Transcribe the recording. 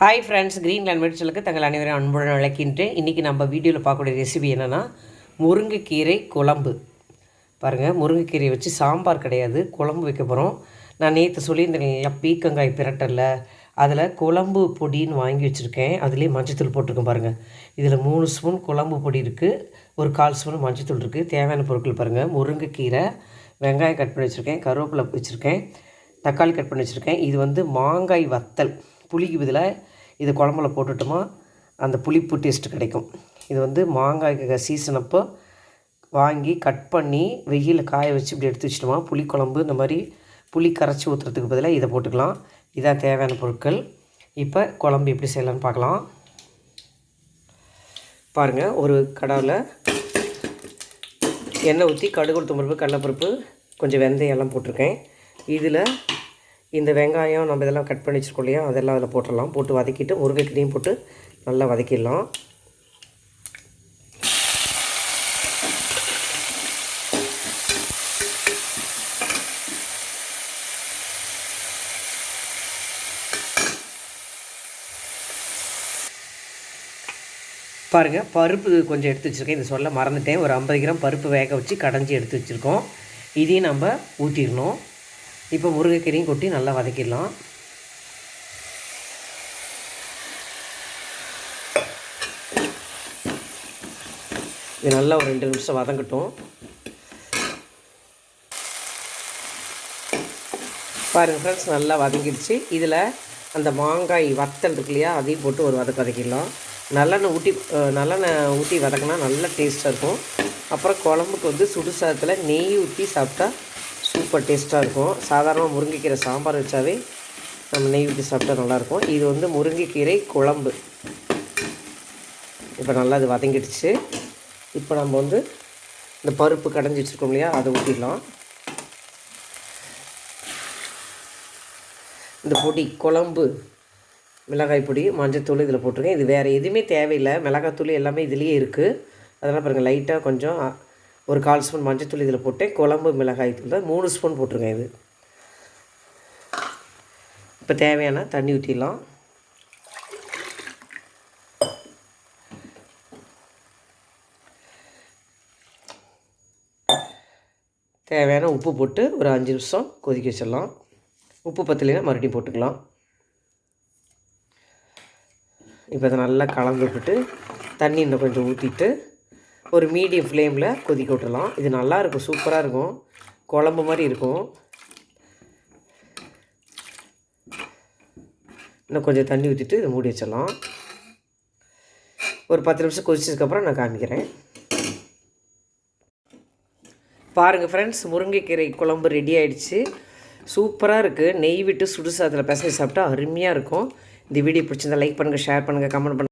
Hi friends green land தங்கள் அனைவரும் அன்புடன் அழைக்கின்றேன். இன்றைக்கி நம்ம வீடியோவில் பார்க்கக்கூடிய ரெசிபி என்னென்னா முருங்கைக்கீரை குழம்பு. பாருங்கள் முருங்கைக்கீரையை வச்சு சாம்பார் கிடையாது குழம்பு வைக்க போகிறோம் நான் நேற்று சொல்லியிருந்தேன் இல்லைங்களா பீக்கங்காய் பிரட்டல்ல அதில் குழம்பு பொடின்னு வாங்கி வச்சுருக்கேன். அதுலேயே மஞ்சத்தூள் போட்டிருக்கேன் பாருங்கள் இதில் மூணு ஸ்பூன் குழம்பு பொடி இருக்குது ஒரு கால் ஸ்பூன் மஞ்சத்தூள் இருக்குது தேவையான பொருட்கள் பாருங்கள் முருங்கைக்கீரை வெங்காயம் கட் பண்ணி வச்சுருக்கேன் கருவேப்பிலை வச்சுருக்கேன் தக்காளி கட் பண்ணி வச்சுருக்கேன். இது வந்து மாங்காய் வத்தல். புளிக்கு பதிலாக இது குழம்புல போட்டுட்டோமா அந்த புளிப்பு டேஸ்ட் கிடைக்கும். இது வந்து மாங்காய் சீசன் அப்போ வாங்கி கட் பண்ணி வெயிலில் காய வச்சு இப்படி எடுத்து வச்சிட்டோமா புளிக்குழம்பு இந்த மாதிரி புளி கரைச்சி ஊற்றுறதுக்கு பதிலாக இதை போட்டுக்கலாம். இதான் தேவையான பொருட்கள். இப்போ குழம்பு எப்படி செய்யலாம்னு பார்க்கலாம். பாருங்கள் ஒரு கடாவில் எண்ணெய் ஊற்றி கடுகு உளுத்தம் பருப்பு கடலைப்பருப்பு கொஞ்சம் வெந்தயம் எல்லாம் போட்டிருக்கேன். இதில் இந்த வெங்காயம் நம்ம இதெல்லாம் கட் பண்ணி வச்சுருக்கோம் இல்லையா? அதெல்லாம் அதில் போட்டுடலாம். போட்டு வதக்கிட்டு முருங்கைக்கீரையும் போட்டு நல்லா வதக்கிடலாம். பாருங்கள் பருப்பு கொஞ்சம் எடுத்து வச்சுருக்கேன். இது சொல்ல மறந்துட்டேன். ஒரு ஐம்பது கிராம் பருப்பு வேக வச்சு கடைஞ்சி எடுத்து வச்சுருக்கோம். இதையும் நம்ம ஊற்றிடணும் இப்போ முருங்கைக்கீரையும் கொட்டி நல்லா வதக்கிடலாம். இது நல்லா ஒரு ரெண்டு நிமிஷம் வதங்கட்டும். பாருங்கள் ஃப்ரெண்ட்ஸ் நல்லா வதங்கிடுச்சு. இதில் அந்த மாங்காய் வத்தல் இருக்கு இல்லையா அதையும் போட்டு ஒரு வதக்க வதக்கிடலாம். நல்லெண்ணெய் ஊற்றி நல்லெண்ணெய் ஊற்றி வதக்கினா நல்ல டேஸ்ட்டாக இருக்கும். அப்புறம் குழம்புக்கு வந்து சுடுசாதத்தில் நெய் ஊற்றி சாப்பிட்டா சூப்பர் டேஸ்ட்டாக இருக்கும். சாதாரணமாக முருங்கைக்கீரை சாம்பார் வச்சாவே நம்ம நெய் ஊற்றி சாப்பிட்டா நல்லாயிருக்கும். இது வந்து முருங்கைக்கீரை குழம்பு. இப்போ நல்லா அது வதங்கிடுச்சு. இப்போ நம்ம வந்து இந்த பருப்பு கடைஞ்சி வச்சுருக்கோம் இல்லையா அதை ஊற்றிடலாம் இந்த பொடி குழம்பு மிளகாய் பொடி மஞ்சத்தூள் இதில் போட்டிருக்கேன். இது வேறு எதுவுமே தேவையில்லை. மிளகாத்தூள் எல்லாமே இதுலேயே இருக்குது அதெல்லாம் பாருங்கள் லைட்டாக கொஞ்சம் ஒரு கால் ஸ்பூன் மஞ்சள் இதில் போட்டேன் குழம்பு மிளகாய் தூள் தான் மூணு ஸ்பூன் போட்டிருக்கேன் இது. இப்போ தேவையான தண்ணி ஊற்றிடலாம். தேவையான உப்பு போட்டு ஒரு அஞ்சு நிமிஷம் கொதிக்க வச்சிடலாம். உப்பு பத்தலைன்னா மறுபடியும் போட்டுக்கலாம். இப்போ அதை நல்லா கலந்து விட்டுட்டு தண்ணி இன்னும் கொஞ்சம் ஊற்றிட்டு ஒரு மீடியம் ஃப்ளேமில் கொதிக்க விட்டுலாம் இது நல்லா இருக்கும் சூப்பராக இருக்கும். குழம்பு மாதிரி இருக்கும். இன்னும் கொஞ்சம் தண்ணி ஊற்றிட்டு இதை மூடி வச்சிடலாம். ஒரு பத்து நிமிஷம் கொதிச்சதுக்கப்புறம் நான் காமிக்கிறேன். பாருங்கள் ஃப்ரெண்ட்ஸ் முருங்கைக்கீரை குழம்பு ரெடி ஆகிடுச்சு சூப்பராக இருக்குது நெய் விட்டு சுடு சாதத்தில் பிசைஞ்சு சாப்பிட்டா அருமையாக இருக்கும். இந்த வீடியோ பிடிச்சிருந்தா லைக் பண்ணுங்கள் ஷேர் பண்ணுங்கள் கமெண்ட் பண்ணுங்கள்